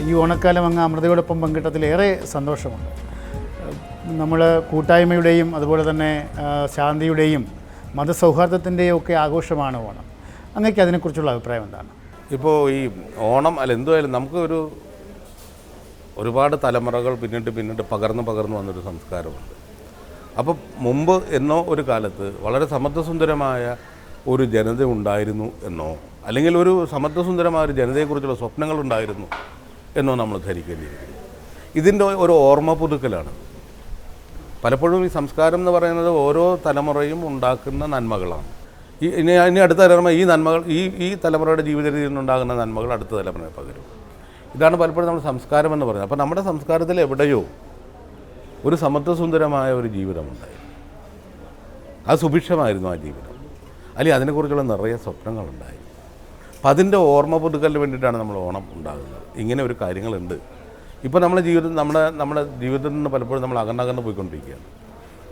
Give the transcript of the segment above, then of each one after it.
ഈ ഓണക്കാലം അങ്ങ് അമൃതയോടൊപ്പം പങ്കിട്ടതിലേറെ സന്തോഷമുണ്ട്. നമ്മൾ കൂട്ടായ്മയുടെയും അതുപോലെ തന്നെ ശാന്തിയുടെയും മതസൗഹാർദ്ദത്തിന്റെയും ഒക്കെ ആഘോഷമാണ് ഓണം. അങ്ങേക്ക് അതിനെക്കുറിച്ചുള്ള അഭിപ്രായം എന്താണ്? ഇപ്പോൾ ഈ ഓണം അല്ല എന്തുമായാലും നമുക്കൊരു ഒരുപാട് തലമുറകൾ പിന്നിട്ട് പിന്നിട്ട് പകർന്ന് പകർന്നു വന്നൊരു സംസ്കാരമുണ്ട്. അപ്പോൾ മുമ്പ് എന്നോ ഒരു കാലത്ത് വളരെ സമത്വസുന്ദരമായ ഒരു ജനത ഉണ്ടായിരുന്നു എന്നോ അല്ലെങ്കിൽ ഒരു സമത്വസുന്ദരമായ ഒരു ജനതയെക്കുറിച്ചുള്ള സ്വപ്നങ്ങൾ ഉണ്ടായിരുന്നു എന്നോ നമ്മൾ ധരിക്കേണ്ടിയിരിക്കുന്നു. ഇതിന്റെ ഒരു ഓർമ്മ പുതുക്കലാണ്. പലപ്പോഴും ഈ സംസ്കാരം എന്ന് പറയുന്നത് ഓരോ തലമുറയും ഉണ്ടാക്കുന്ന നന്മകളാണ്. ഈ ഇനി ഇനി അടുത്ത തലമുറ ഈ നന്മകൾ ഈ ഈ തലമുറയുടെ ജീവിത രീതിയിൽ നിന്നുണ്ടാകുന്ന നന്മകൾ അടുത്ത തലമുറയെ പകരും. ഇതാണ് പലപ്പോഴും നമ്മുടെ സംസ്കാരം എന്ന് പറയുന്നത്. അപ്പോൾ നമ്മുടെ സംസ്കാരത്തിൽ എവിടെയോ ഒരു സമത്വസുന്ദരമായ ഒരു ജീവിതമുണ്ടായി. അത് സുഭിക്ഷമായിരുന്നു ആ ജീവിതം. അല്ലെങ്കിൽ അതിനെക്കുറിച്ചുള്ള നിറയെ സ്വപ്നങ്ങളുണ്ടായി. അപ്പം അതിന്റെ ഓർമ്മ പുതുക്കലിന് വേണ്ടിയിട്ടാണ് നമ്മൾ ഓണം ഉണ്ടാകുന്നത്. ഇങ്ങനെ ഒരു കാര്യങ്ങളുണ്ട്. ഇപ്പോൾ നമ്മുടെ ജീവിതം നമ്മുടെ നമ്മുടെ ജീവിതത്തിൽ നിന്ന് പലപ്പോഴും നമ്മൾ അകന്നകന്ന് പോയിക്കൊണ്ടിരിക്കുകയാണ്.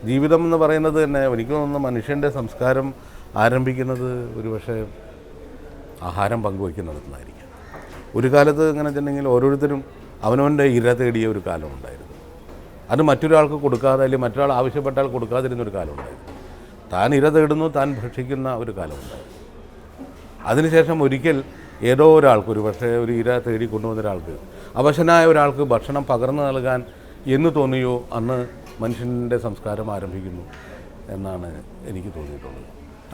ജീവിതം എന്ന് പറയുന്നത് തന്നെ എനിക്ക് തോന്നുന്നു മനുഷ്യന്റെ സംസ്കാരം ആരംഭിക്കുന്നത് ഒരു പക്ഷേ ആഹാരം പങ്കുവയ്ക്കുന്നിടത്തുനിന്നായിരിക്കും. ഒരു കാലത്ത് എങ്ങനെ വെച്ചിട്ടുണ്ടെങ്കിൽ ഓരോരുത്തരും അവനവന്റെ ഇര തേടിയ ഒരു കാലമുണ്ടായിരുന്നു അത് മറ്റൊരാൾക്ക് കൊടുക്കാതെ അല്ലെങ്കിൽ മറ്റൊരാൾ ആവശ്യപ്പെട്ടാൽ കൊടുക്കാതിരുന്ന ഒരു കാലമുണ്ടായിരുന്നു താൻ ഇര തേടുന്നു താൻ ഭക്ഷിക്കുന്ന ഒരു കാലമുണ്ടായിരുന്നു അതിനുശേഷം ഒരിക്കൽ ഏതോ ഒരാൾക്ക് ഒരു പക്ഷേ ഒരു ഇര തേടി കൊണ്ടുവന്ന ഒരാൾക്ക് അവശനായ ഒരാൾക്ക് ഭക്ഷണം പകർന്നു നൽകാൻ എന്ന് തോന്നിയോ? അന്ന് മനുഷ്യന്റെ സംസ്കാരം ആരംഭിക്കുന്നു എന്നാണ് എനിക്ക് തോന്നിയിട്ടുള്ളത്.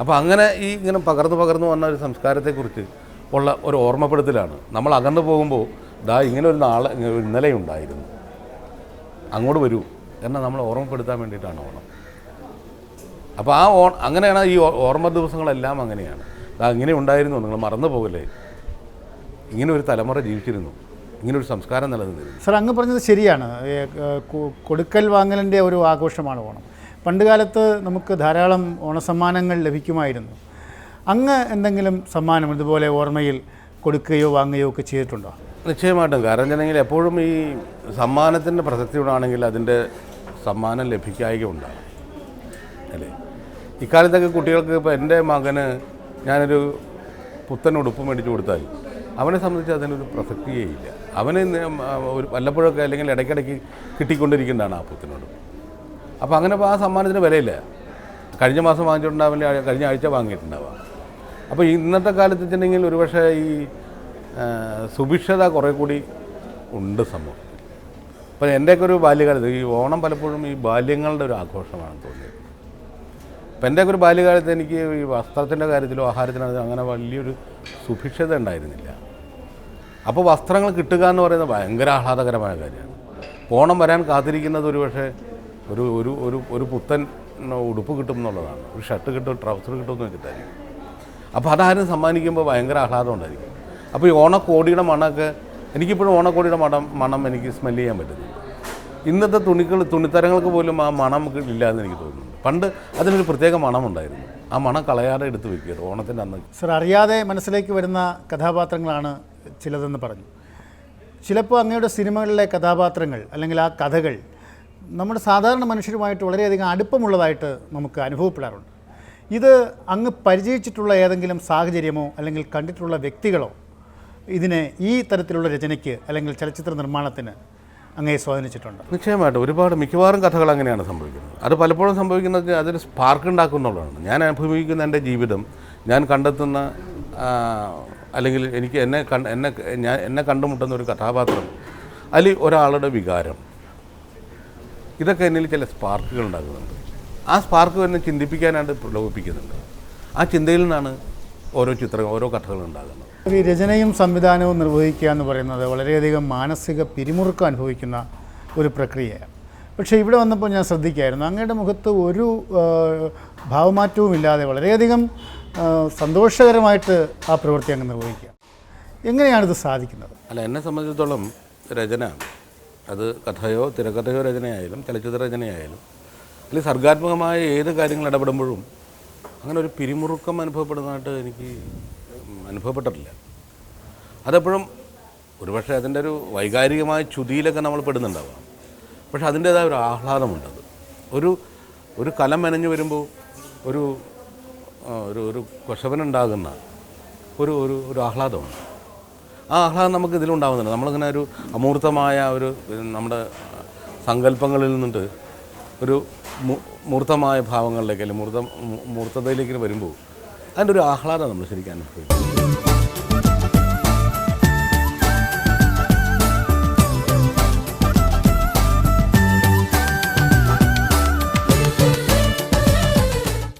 അപ്പോൾ അങ്ങനെ ഈ ഇങ്ങനെ പകർന്നു പകർന്നു വന്ന ഒരു സംസ്കാരത്തെക്കുറിച്ച് ഉള്ള ഒരു ഓർമ്മപ്പെടുത്തലാണ്. നമ്മൾ അകന്നു പോകുമ്പോൾ ദാ ഇങ്ങനെ ഒരു നാളെ ഇന്നലെ ഉണ്ടായിരുന്നു. അങ്ങോട്ട് വരൂ എന്നാൽ നമ്മൾ ഓർമ്മപ്പെടുത്താൻ വേണ്ടിയിട്ടാണ് ഓണം. അപ്പോൾ ആ ഓ അങ്ങനെയാണ് ഈ ഓർമ്മ ദിവസങ്ങളെല്ലാം അങ്ങനെയാണ്. ദാ ഇങ്ങനെ ഉണ്ടായിരുന്നു. നിങ്ങൾ മറന്നു പോകല്ലേ? ഇങ്ങനെ ഒരു തലമുറ ജീവിച്ചിരുന്നു. ഇങ്ങനെ ഒരു സംസ്കാരം നിലനിന്നിരുന്നു. സാർ അങ്ങ് പറഞ്ഞത് ശരിയാണ്. കൊടുക്കൽ വാങ്ങലിന്റെ ഒരു ആഘോഷമാണ് ഓണം. പണ്ടുകാലത്ത് നമുക്ക് ധാരാളം ഓണസമ്മാനങ്ങൾ ലഭിക്കുമായിരുന്നു. അങ്ങ് എന്തെങ്കിലും സമ്മാനം ഇതുപോലെ ഓർമ്മയിൽ കൊടുക്കുകയോ വാങ്ങുകയോ ഒക്കെ ചെയ്തിട്ടുണ്ടോ? നിശ്ചയമായിട്ടും. കാരണം വെച്ചിട്ടുണ്ടെങ്കിൽ എപ്പോഴും ഈ സമ്മാനത്തിന്റെ പ്രസക്തിയോടാണെങ്കിൽ അതിന്റെ സമ്മാനം ലഭിക്കായിക ഉണ്ടാകും. അല്ലേ? ഇക്കാലത്തൊക്കെ കുട്ടികൾക്ക് ഇപ്പോൾ എന്റെ മകന് ഞാനൊരു പുത്തൻ ഉടുപ്പ് മേടിച്ച് കൊടുത്താൽ അവനെ സംബന്ധിച്ച് അതിനൊരു പ്രസക്തിയേ ഇല്ല അവന് ഒരു വല്ലപ്പോഴൊക്കെ അല്ലെങ്കിൽ ഇടയ്ക്കിടയ്ക്ക് കിട്ടിക്കൊണ്ടിരിക്കുന്നതാണ് ആ പുത്തനോട്. അപ്പോൾ അങ്ങനെ ആ സമ്മാനത്തിന് വിലയില്ല. കഴിഞ്ഞ മാസം വാങ്ങിച്ചിട്ടുണ്ടാവില്ല കഴിഞ്ഞ ആഴ്ച വാങ്ങിയിട്ടുണ്ടാവാം. അപ്പോൾ ഇന്നത്തെ കാലത്ത് വെച്ചിട്ടുണ്ടെങ്കിൽ ഒരുപക്ഷെ ഈ സുഭിക്ഷത കുറേ കൂടി ഉണ്ട് സംഭവം അപ്പോൾ എന്റെയൊക്കെ ഒരു ബാല്യകാലത്ത് ഈ ഓണം പലപ്പോഴും ഈ ബാല്യങ്ങളുടെ ഒരു ആഘോഷമാണ് തോന്നിയത് അപ്പം എന്റെയൊക്കെ ഒരു ബാല്യകാലത്ത് എനിക്ക് ഈ വസ്ത്രത്തിന്റെ കാര്യത്തിലോ ആഹാരത്തിനാണെങ്കിലും അങ്ങനെ വലിയൊരു സുഭിക്ഷത ഉണ്ടായിരുന്നില്ല. അപ്പോൾ വസ്ത്രങ്ങൾ കിട്ടുക എന്ന് പറയുന്നത് ഭയങ്കര ആഹ്ലാദകരമായ കാര്യമാണ്. ഓണം വരാൻ കാത്തിരിക്കുന്നത് ഒരു പക്ഷേ ഒരു ഒരു ഒരു ഒരു പുത്തൻ ഉടുപ്പ് കിട്ടും എന്നുള്ളതാണ്. ഒരു ഷർട്ട് കിട്ടും ട്രൗസർ കിട്ടും എന്ന് വെച്ചിട്ടായിരിക്കും. അപ്പോൾ അതാരും സമ്മാനിക്കുമ്പോൾ ഭയങ്കര ആഹ്ലാദം ഉണ്ടായിരിക്കും. അപ്പോൾ ഈ ഓണക്കോടിയുടെ മണമൊക്കെ എനിക്കിപ്പോഴും ഓണക്കോടിയുടെ മണം മണം എനിക്ക് സ്മെല്ല് ചെയ്യാൻ പറ്റുന്നു ഇന്നത്തെ തുണികൾ തുണിത്തരങ്ങൾക്ക് പോലും ആ മണം ഇല്ലാന്ന് എനിക്ക് തോന്നുന്നു പണ്ട് അതിനൊരു പ്രത്യേക മണമുണ്ടായിരുന്നു. ആ മണം കളയാതെ എടുത്ത് വെക്കുക ഓണത്തിന്റെ അന്ന് സർ അറിയാതെ മനസ്സിലേക്ക് വരുന്ന കഥാപാത്രങ്ങളാണ് ചിലതെന്ന് പറഞ്ഞു. ചിലപ്പോൾ അങ്ങയുടെ സിനിമകളിലെ കഥാപാത്രങ്ങൾ അല്ലെങ്കിൽ ആ കഥകൾ നമ്മുടെ സാധാരണ മനുഷ്യരുമായിട്ട് വളരെയധികം അടുപ്പമുള്ളതായിട്ട് നമുക്ക് അനുഭവപ്പെടാറുണ്ട്. ഇത് അങ്ങ് പരിചയിച്ചിട്ടുള്ള ഏതെങ്കിലും സാഹചര്യമോ അല്ലെങ്കിൽ കണ്ടിട്ടുള്ള വ്യക്തികളോ ഇതിനെ ഈ തരത്തിലുള്ള രചനയ്ക്ക് അല്ലെങ്കിൽ ചലച്ചിത്ര നിർമ്മാണത്തിന് അങ്ങേ സ്വാധീനിച്ചിട്ടുണ്ട്. നിശ്ചയമായിട്ടും ഒരുപാട് മിക്കവാറും കഥകൾ അങ്ങനെയാണ് സംഭവിക്കുന്നത്. അത് പലപ്പോഴും സംഭവിക്കുന്നത് അതൊരു സ്പാർക്ക് ഉണ്ടാക്കുന്നുള്ളതാണ്. ഞാൻ അനുഭവിക്കുന്ന എന്റെ ജീവിതം ഞാൻ കണ്ടെത്തുന്ന അല്ലെങ്കിൽ എനിക്ക് എന്നെ കണ്ട് എന്നെ ഞാൻ എന്നെ കണ്ടുമുട്ടുന്ന ഒരു കഥാപാത്രം അതിൽ ഒരാളുടെ വികാരം. ഇതൊക്കെ എന്നിൽ ചില സ്പാർക്കുകൾ ഉണ്ടാക്കുന്നുണ്ട്. ആ സ്പാർക്ക് എന്നെ ചിന്തിപ്പിക്കാനായിട്ട് പ്രലോഭിപ്പിക്കുന്നുണ്ട്. ആ ചിന്തയിൽ നിന്നാണ് ഓരോ ചിത്രങ്ങൾ ഓരോ കഥകൾ ഉണ്ടാകുന്നത്. ഈ രചനയും സംവിധാനവും നിർവഹിക്കുക എന്ന് പറയുന്നത് വളരെയധികം മാനസിക പിരിമുറുക്കം അനുഭവിക്കുന്ന ഒരു പ്രക്രിയയാണ്. പക്ഷേ ഇവിടെ വന്നപ്പോൾ ഞാൻ ശ്രദ്ധിക്കായിരുന്നു അങ്ങയുടെ മുഖത്ത് ഒരു ഭാവമാറ്റവും ഇല്ലാതെ വളരെയധികം സന്തോഷകരമായിട്ട് ആ പ്രവൃത്തി അങ്ങ് നിർവഹിക്കുക. എങ്ങനെയാണിത് സാധിക്കുന്നത്? അല്ല എന്നെ സംബന്ധിച്ചിടത്തോളം രചന അത് കഥയോ തിരക്കഥയോ രചനയായാലും ചലച്ചിത്ര രചനയായാലും അല്ലെങ്കിൽ സർഗാത്മകമായ ഏത് കാര്യങ്ങൾ ഇടപെടുമ്പോഴും അങ്ങനെ ഒരു പിരിമുറുക്കം അനുഭവപ്പെടുന്നതായിട്ട് എനിക്ക് അനുഭവപ്പെട്ടിട്ടില്ല. അതെപ്പോഴും ഒരുപക്ഷെ അതിന്റെ ഒരു വൈകാരികമായ ചുതിയിലൊക്കെ നമ്മൾ പെടുന്നുണ്ടാവാം. പക്ഷെ അതിന്റേതായ ഒരു ആഹ്ലാദമുണ്ടത് ഒരു ഒരു കലം മെനഞ്ഞു വരുമ്പോൾ ഒരു ഒരു ഒരു കൊശവനുണ്ടാകുന്ന ഒരു ഒരു ഒരു ആഹ്ലാദമുണ്ട്. ആ ആഹ്ലാദം നമുക്ക് ഇതിലുണ്ടാകുന്നുണ്ട് നമ്മളിങ്ങനെ ഒരു അമൂർത്തമായ ഒരു നമ്മുടെ സങ്കല്പങ്ങളിൽ നിന്നിട്ട് ഒരു മൂർത്തമായ ഭാവങ്ങളിലേക്ക് അല്ലെങ്കിൽ മൂർത്ത മൂർത്തതയിലേക്ക് വരുമ്പോൾ അതിന്റെ ഒരു ആഹ്ലാദം നമ്മൾ ശരിക്കും അനുഭവിക്കും.